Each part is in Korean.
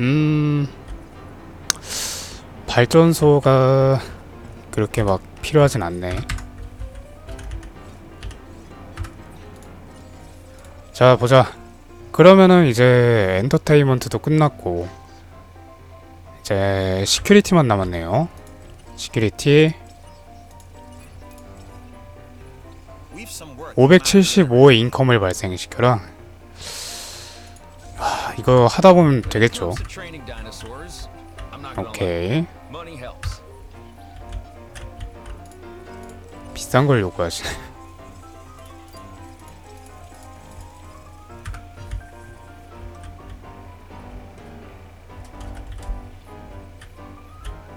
음 발전소가 그렇게 막 필요하진 않네. 자 보자. 그러면은 이제 엔터테인먼트도 끝났고 이제 시큐리티만 남았네요. 시큐리티 575의 인컴을 발생시켜라. 아, 이거 하다 보면 되겠죠. 오케이. 비싼 걸 요구하시네.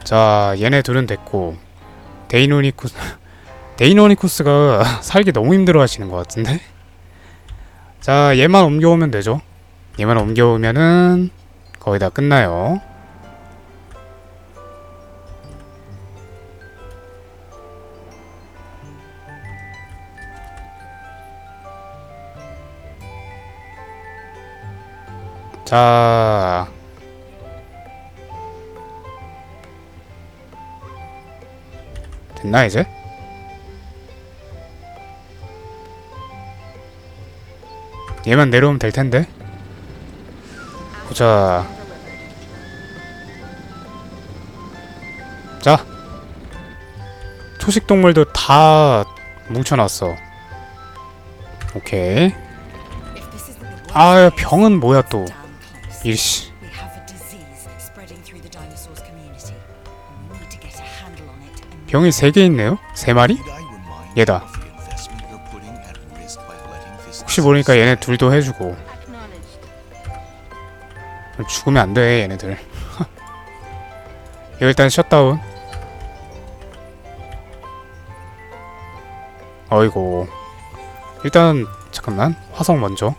자, 얘네 둘은 됐고 데이노니쿠스 데이노니쿠스가 살기 너무 힘들어 하시는 것 같은데? 자, 얘만 옮겨오면 되죠. 얘만 옮겨오면은 거의 다 끝나요. 자, 됐나 이제? 얘만 내려오면 될 텐데. 보자. 자. 초식 동물도 다 뭉쳐놨어. 오케이. 아 병은 뭐야 또 일시. 병이 세 개 있네요. 세 마리? 얘다. 혹시 모르니까 얘네 둘도 해주고. 죽으면 안 돼, 얘네들. 이거 일단 셧다운. 어이고. 일단 잠깐만 화성 먼저.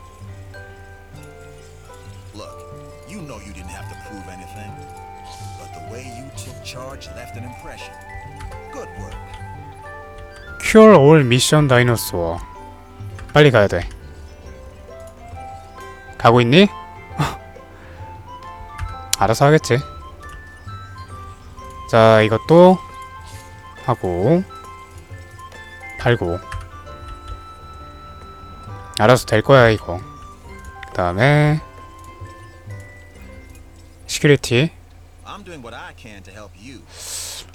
Cure all mission dinosaur. 빨리 가야 돼. 가고 있니? 알아서 하겠지. 자, 이것도 하고 팔고. 알아서 될 거야, 이거. 그 다음에 시큐리티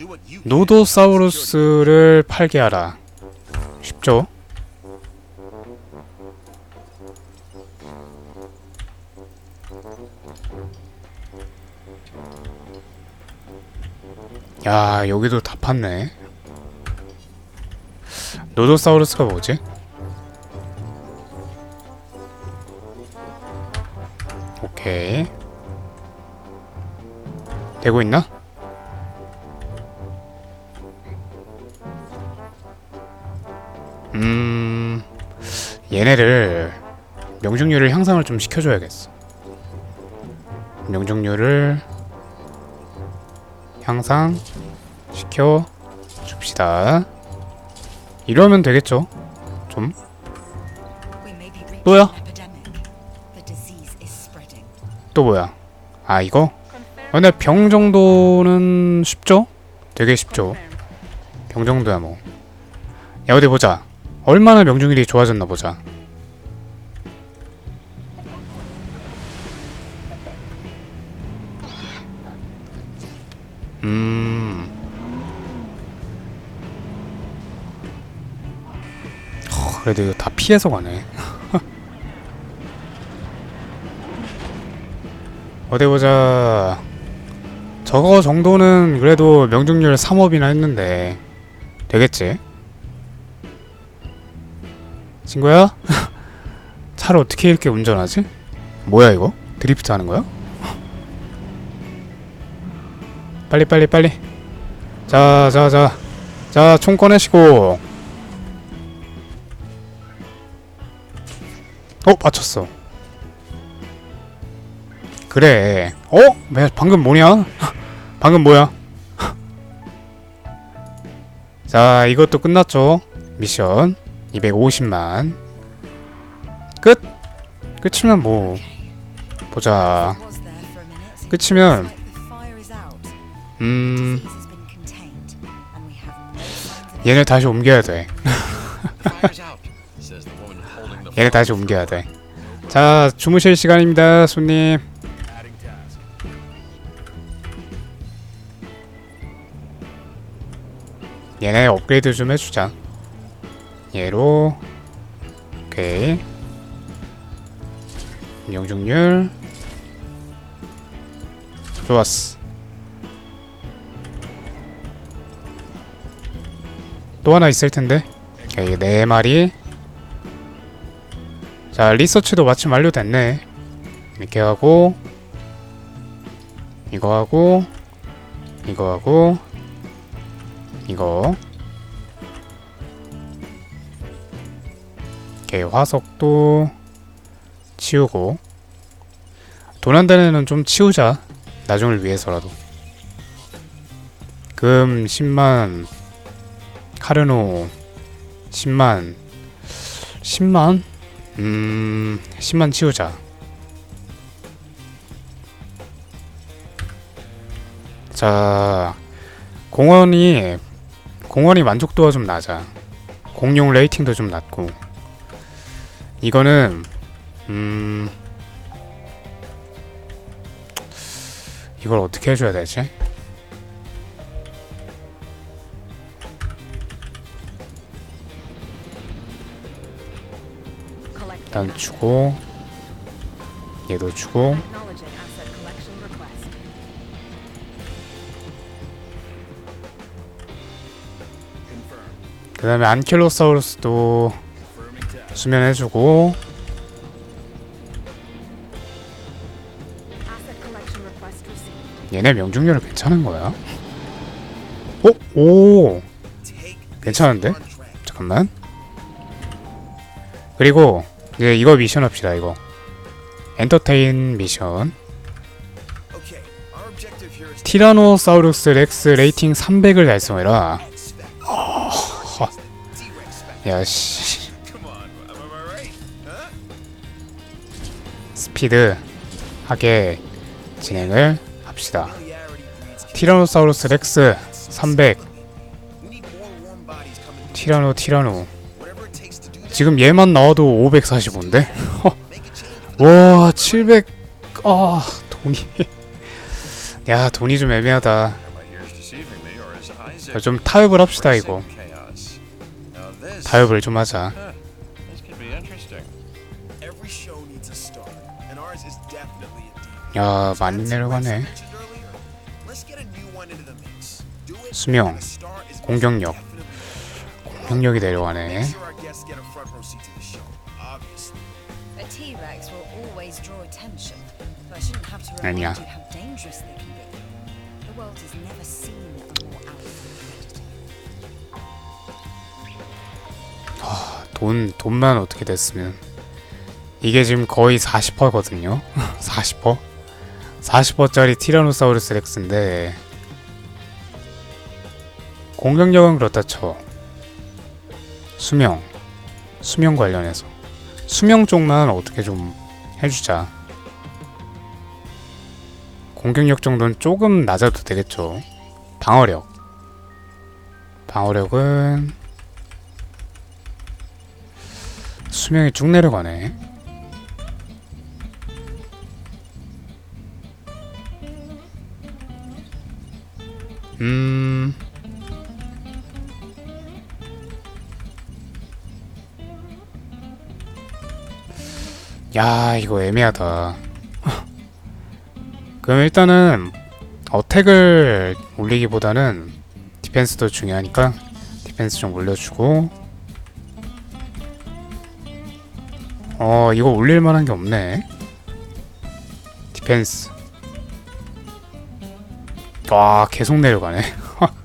what you can. 노도사우루스를 팔게 하라. 쉽죠? 야, 여기도 다 팠네. 노도사우루스가 뭐지? 오케이. 되고 있나? 음 얘네를 명중률을 향상을 좀 시켜줘야겠어. 명중률을 향상 시켜 줍시다. 이러면 되겠죠? 좀 또야? 또 뭐야? 아 이거? 아, 근데 병 정도는 쉽죠? 되게 쉽죠. 병 정도야 뭐. 야 어디 보자. 얼마나 명중률이 좋아졌나 보자. 그래도 다 피해서 가네. 어디 보자. 저거 정도는 그래도 명중률 3업이나 했는데 되겠지? 친구야? 차를 어떻게 이렇게 운전하지? 뭐야 이거? 드리프트 하는 거야? 빨리 빨리 빨리 자자자자총 꺼내시고 어 맞췄어 그래 어? 왜 방금 뭐냐? 방금 뭐야? 자 이것도 끝났죠 미션 250만 끝? 끝이면 뭐 보자 끝이면. 음 얘네 다시 옮겨야 돼. 얘네 다시 옮겨야 돼. 자 주무실 시간입니다, 손님. 얘네 업그레이드 좀 해주자. 얘로 오케이. 명중률 좋았어. 또 하나 있을 텐데. 오케이 네 마리. 자 리서치도 마침 완료됐네. 이렇게 하고 이거 하고 이거 하고 이거. 오케이 화석도 치우고. 도난단에는 좀 치우자. 나중을 위해서라도. 금 10만 카르노 10만. 10만 음 10만 치우자. 자 공원이 공원이 만족도가 좀 낮아. 공룡 레이팅도 좀 낮고. 이거는 음 이걸 어떻게 해줘야 되지? 일단. 주고 얘도 주고. 그 다음에 안킬로사우루스도 수면해주고. 얘네 명중률은 괜찮은 거야? 어? 오 this 괜찮은데? 잠깐만 그리고 이제 이거 미션 합시다 이거 엔터테인 미션 티라노사우루스 렉스 레이팅 300을 달성해라 spec. 야씨? 스피드 하게 진행을 합시다 티라노사우루스 렉스 300 We need more warm bodies coming through. 티라노 티라노 지금 얘만 나와도 545인데? Make a change. 와, 700. 아, 돈이. 야, 돈이 좀 애매하다. 좀 타협을 합시다, 이거. 타협을 좀 하자. 야, 많이 내려가네. 수명, 공격력. 경력이 내려가네. Alpha predator. 돈, 돈만 어떻게 됐으면. 이게 지금 거의 40%거든요. 40%? 40%짜리 티라노사우루스 렉스인데. 공격력은 그렇다 쳐. 수명. 수명 관련해서. 수명 쪽만 어떻게 좀 해주자. 공격력 정도는 조금 낮아도 되겠죠. 방어력. 방어력은 수명이 쭉 내려가네. 음. 야, 이거 애매하다. 그럼 일단은 어택을 올리기보다는 디펜스도 중요하니까 디펜스 좀 올려주고. 어 이거 올릴 만한 게 없네. 디펜스. 와 계속 내려가네.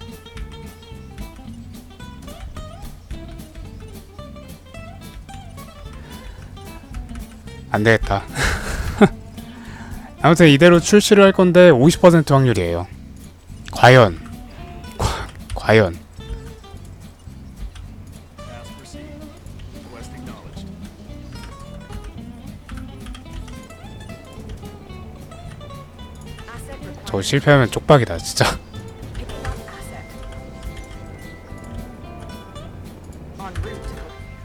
안되겠다 아무튼 이대로 출시를 할 건데 50% 확률이에요. 과연. 과, 과연. 저거 실패하면 쪽박이다 진짜.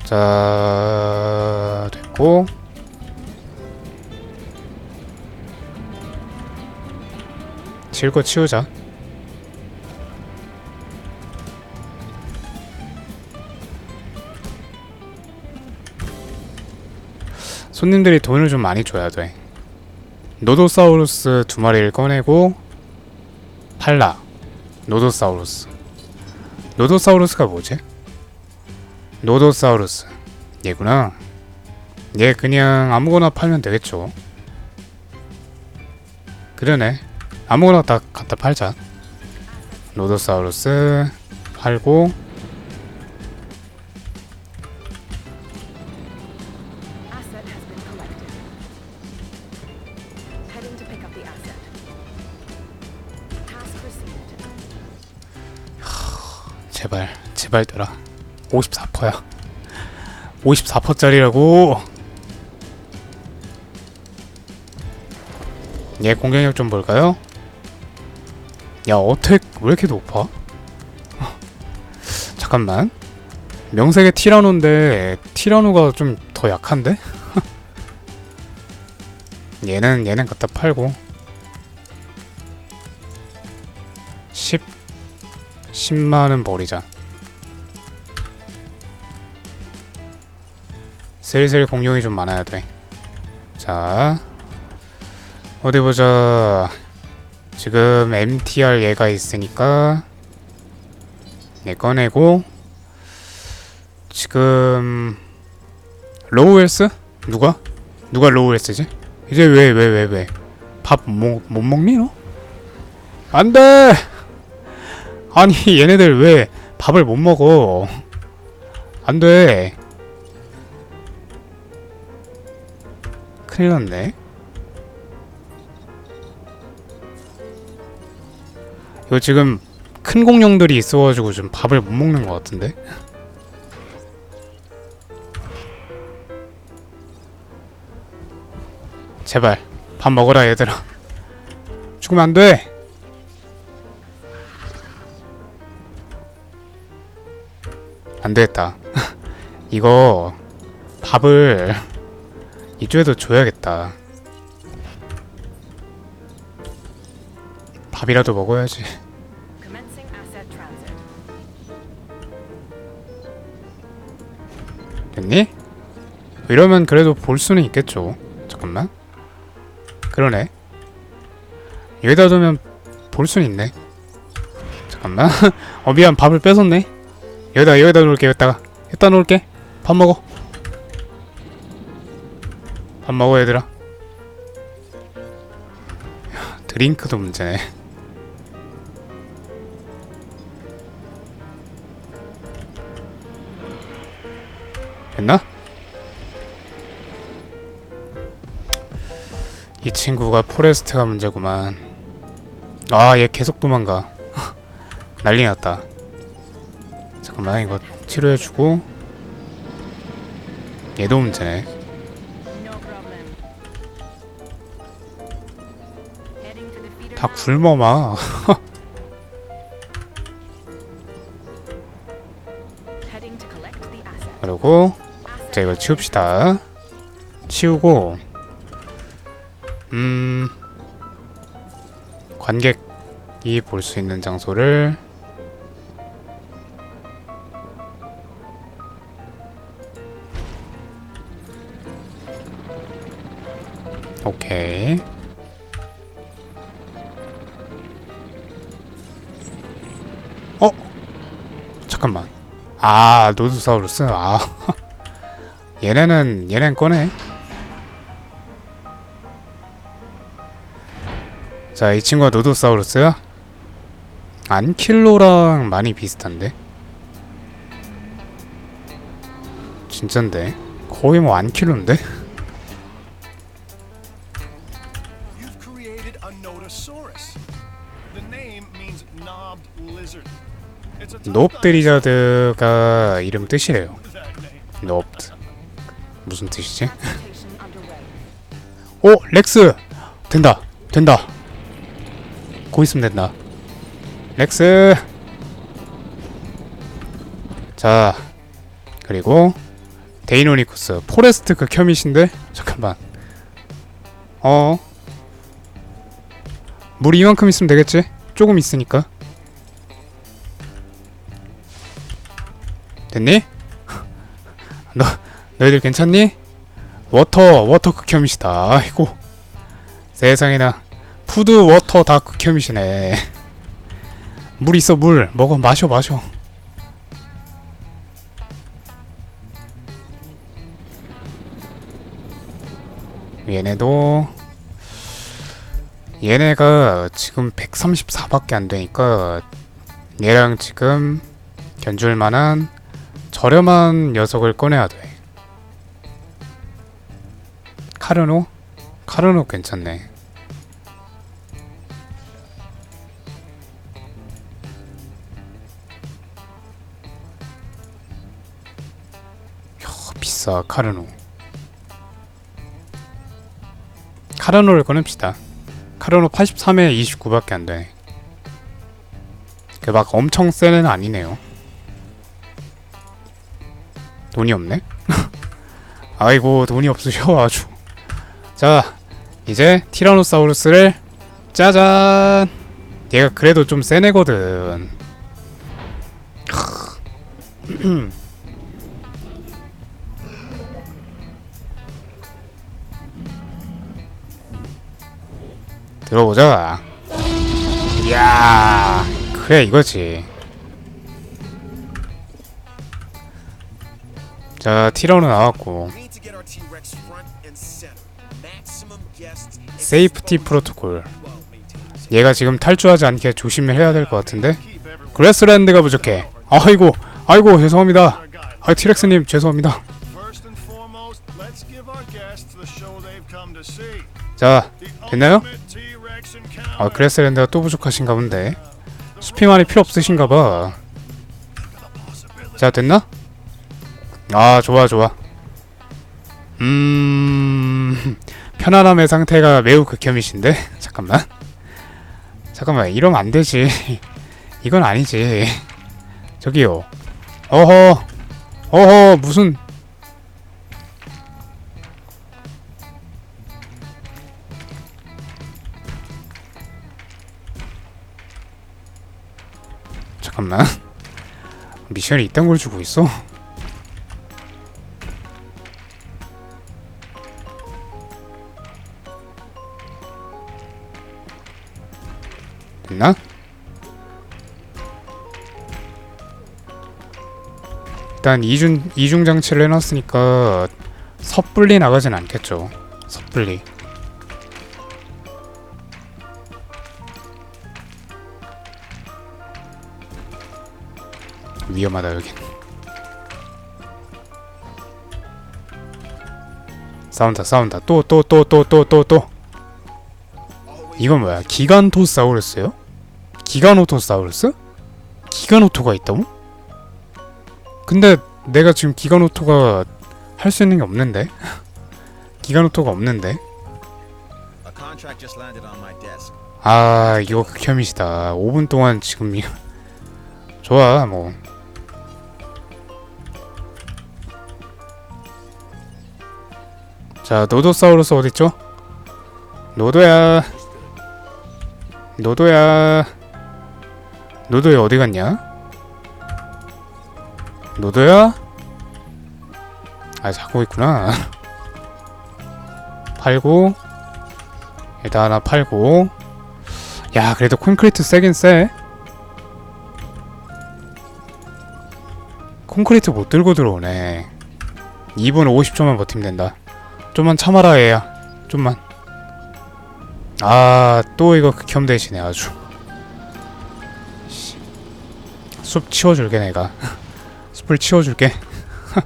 자 됐고 거 치우자. 손님들이 돈을 좀 많이 줘야 돼. 노도사우루스 두 마리를 꺼내고 팔라. 노도사우루스. 노도사우루스가 뭐지? 노도사우루스. 얘구나. 얘 그냥 아무거나 팔면 되겠죠. 그러네 아무거나 다 갖다 팔자 노도사우루스 팔고. 제발 제발 되라 54%야 54%짜리라고 얘 공격력 좀 볼까요? 야 어택 왜 이렇게 높아? 잠깐만. 명색의 티라노인데 티라노가 좀 더 약한데? 얘는 얘는 갖다 팔고. 10 10만원 버리자. 슬슬 공룡이 좀 많아야 돼자 어디 보자 지금 MTR 얘가 있으니까 얘 꺼내고 지금 로우헬스? 누가? 누가 로우헬스지? 이제 왜 왜 왜 왜? 밥못못 먹니 너? 안돼! 아니 얘네들 왜 밥을 못 먹어? 안돼. 큰일 났네. 이거 지금 큰 공룡들이 있어가지고 좀 밥을 못 먹는 것 같은데? 제발 밥 먹어라 얘들아. 죽으면 안 돼. 안 되겠다. 이거 밥을 이쪽에도 줘야겠다. 밥이라도 먹어야지. 됐니? 이러면 그래도 볼 수는 있겠죠. 잠깐만. 그러네. 여기다 두면 볼 수는 있네. 잠깐만. 어 미안 밥을 뺏었네. 여기다 여기다 놓을게 여기다가 여기다 놓을게. 밥 먹어. 밥 먹어 얘들아. 야, 드링크도 문제네. 됐나? 이 친구가 포레스트가 문제구만. 아, 얘 계속 도망가. 난리 났다. 잠깐만, 이거 치료해주고. 얘도 문제네. 다. 굶어마. 그리고, 자, 이걸 치웁시다. 치우고, 음, 관객이 볼 수 있는 장소를 오케이. 어? 잠깐만. 아, 노드사우루스. 아. 얘네는 얘넨 꺼내. 자, 이 친구가 노도사우루스야? 안킬로랑 많이 비슷한데? 진짠데? 거의 뭐 안킬로인데? Tough 놉드리자드가 이름 뜻이래요. 놉드. 무슨 뜻이지? 오! 렉스! 된다! 된다! 고 있으면 된다 렉스 자 그리고 데이노니쿠스 포레스트 그 켜밋인데 잠깐만 어 물 이만큼 있으면 되겠지? 조금 있으니까 됐니? 너 너희들 괜찮니? 워터 워터 극혐이시다. 아이고. 세상에나. 푸드 워터 다 극혐이시네. 물 있어 물. 먹어 마셔 마셔. 얘네도 얘네가 지금 134밖에 안 되니까 얘랑 지금 견줄 만한 저렴한 녀석을 꺼내야 돼. 카르노? 카르노 괜찮네. 야, 비싸 카르노. 카르노를 꺼냅시다. 카르노 83에 29밖에 안 돼. 그 막 엄청 센 애는 아니네요. 돈이 없네? 아이고 돈이 없으셔 아주 자 이제 티라노사우루스를 짜잔! 얘가 그래도 좀 센 애거든. 들어보자. 이야 그래 이거지. 자 티라노 나왔고 세이프티 프로토콜 얘가 지금 탈주하지 않게 조심을 해야 될 것 같은데? 그레스랜드가 부족해. 아이고 아이고 죄송합니다. 아 티렉스님 죄송합니다. 자 됐나요? 아 그레스랜드가 또 부족하신가 본데. 수피 많이 필요 없으신가 봐자 됐나? 아 좋아 좋아. 음 편안함의 상태가 매우 극혐이신데? 잠깐만. 잠깐만 이러면 안 되지. 이건 아니지. 저기요. 어허. 어허 무슨. 잠깐만. 미션이 이딴 걸 주고 있어? 됐나? 일단 이중 이중 장치를 해놨으니까 섣불리 나가진 않겠죠. 섣불리. 위험하다 여긴. 싸운다 싸운다 또 또 또 또 또 또또 이건 뭐야 기간토사우루스요? 기가노토사우루스? 기가노토가 있다고? 근데 내가 지금 기가노토가 할 수 있는 게 없는데 기가노토가 없는데. 아 이거 극혐이시다 5분 동안 지금 이 좋아 뭐 자, 노도사우루스 어딨죠? 노도야. 노도야. 노도야 어디 갔냐? 노도야? 아, 자고 있구나. 팔고. 일단 하나 팔고. 야, 그래도 콘크리트 세긴 세. 콘크리트 못 들고 들어오네. 2분 50초만 버티면 된다. 좀만 참아라 얘야 좀만 아 또 이거 극혐되시네 아주 숲 치워줄게 내가. 숲을 치워줄게.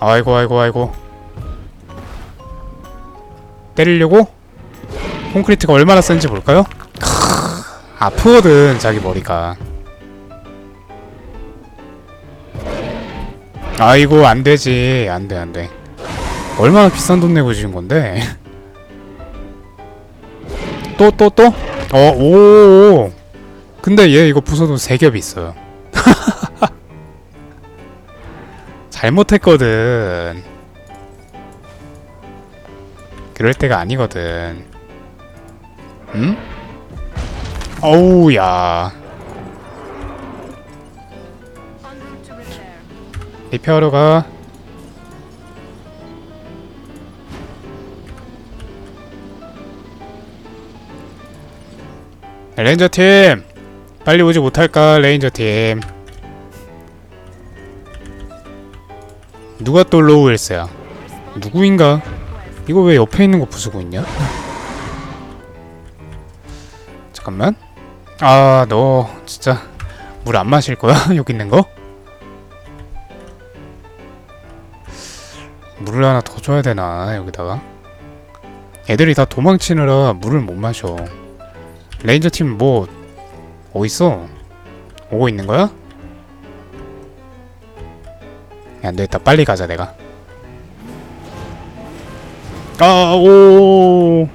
아이고 아이고 아이고. 때리려고? 콘크리트가 얼마나 센지 볼까요? 크, 아프거든 자기 머리가. 아이고 안 되지. 안돼 안 돼. 얼마나 비싼 돈 내고 주신 건데? 또 또 또? 어, 오. 근데 얘 이거 부숴도 세 겹이 있어요. 잘못했거든. 그럴 때가 아니거든. 응? 어우, 야. 리페어러 가. 레인저 팀. 빨리 오지 못할까 레인저 팀. 누가 또 로우일스야 누구인가? 이거 왜 옆에 있는 거 부수고 있냐? 잠깐만. 아 너 진짜 물 안 마실 거야? 여기 있는 거? 물을 하나 더 줘야 되나 여기다가? 애들이 다 도망치느라 물을 못 마셔 레인저 팀 뭐 어딨어? 오고 있는 거야? 야, 안 되겠다 빨리 가자 내가 아, 오.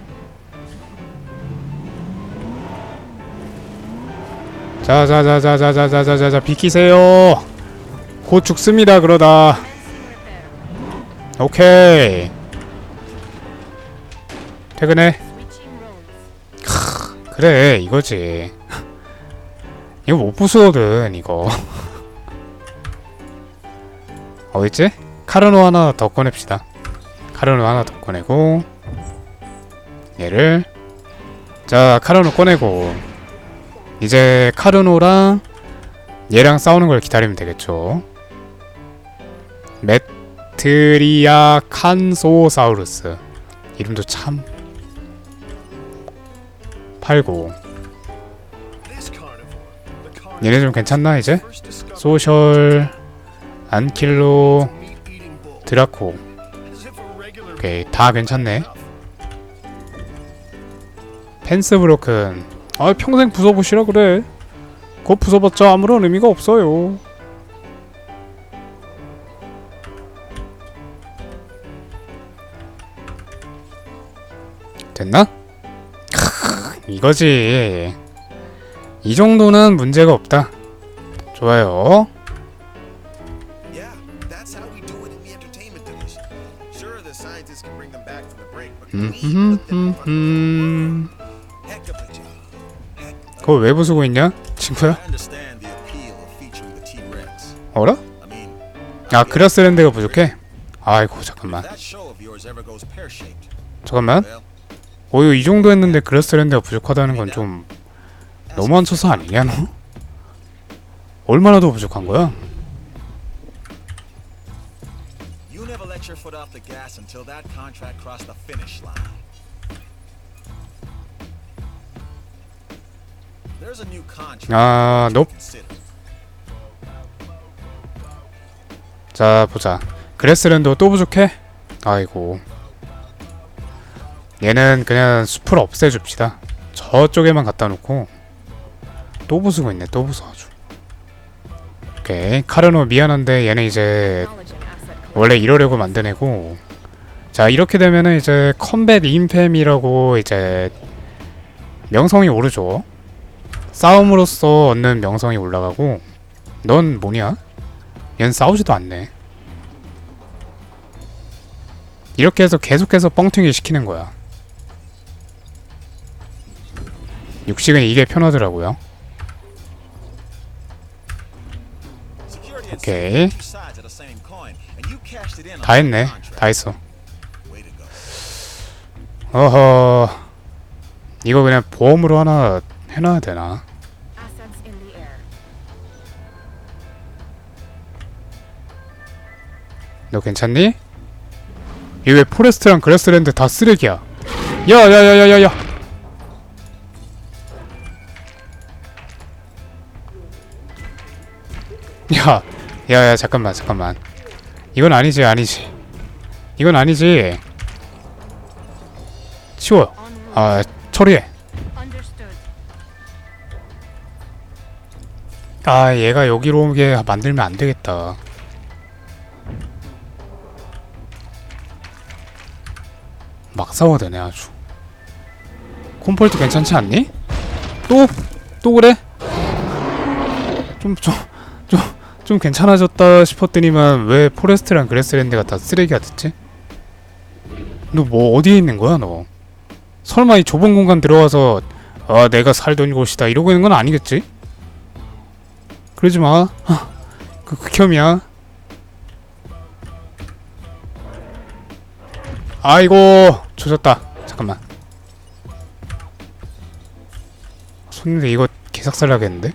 자자자자자자자자자 비키세요 곧 죽습니다 그러다 오케이 퇴근해 그래 이거지. 이거 못 부수거든 이거. 어딨지? 카르노 하나 더 꺼냅시다. 카르노 하나 더 꺼내고 얘를. 자 카르노 꺼내고. 이제 카르노랑 얘랑 싸우는 걸 기다리면 되겠죠. 메트리아 칸소사우루스. 이름도 참 팔고 얘네 좀 괜찮나 이제? 소셜 안킬로. 드라코 오케이 다 괜찮네. 펜스 브로큰 아 평생 부숴보시라 그래 그거 부숴봤자 아무런 의미가 없어요 됐나? 이거지. 이 정도는 문제가 없다. 좋아요. Mm-hmm. 그거 왜 부수고 있냐? 친구야? 어라? 아, 그라스랜드가 부족해? 아이고, 잠깐만. 잠깐만. 어이 이 정도 했는데 그라스랜드가 부족하다는 건 좀 너무한 처사 아니냐 너? 얼마나 더 부족한 거야? you never let your foot off the gas until that contract crossed the finish line. There's a new contract. 아, to nope. 자 보자 그라스랜드 또 부족해? 아이고 얘는 그냥 숲을 없애줍시다. 저쪽에만 갖다 놓고 또 부수고 있네 또 부숴 아주. 오케이. 카르노 미안한데 얘는 이제 원래 이러려고 만든 애고. 자 이렇게 되면은 이제 컴뱃 인팸이라고 이제 명성이 오르죠. 싸움으로써 얻는 명성이 올라가고. 넌 뭐냐? 얜 싸우지도 않네. 이렇게 해서 계속해서 뻥튀기 시키는 거야 육식은 이게 편하더라고요 on 다 했네. 다 했어. 어허 이거 그냥 보험으로 하나 해놔야 되나. 너 괜찮니? 이거 왜 포레스트랑 그라스랜드 다 쓰레기야 야야야야야야 야 야 야 잠깐만 잠깐만 이건 아니지 아니지 이건 아니지 치워. 아 처리해. 아 얘가 여기로 오게 만들면 안 되겠다 막 싸워대네 아주 콤폴트 괜찮지 않니? 또? 또 그래? 좀 좀 좀좀 괜찮아졌다 싶었더니만 왜 포레스트랑 그레스랜드가 다 쓰레기가 됐지? 너 뭐 어디에 있는 거야 너? 설마 이 좁은 공간 들어와서 아 내가 살던 곳이다 이러고 있는 건 아니겠지? 그러지 마. 아, 그 극혐이야. 아이고 조졌다. 잠깐만. 손님들 이거 개삭살나겠는데?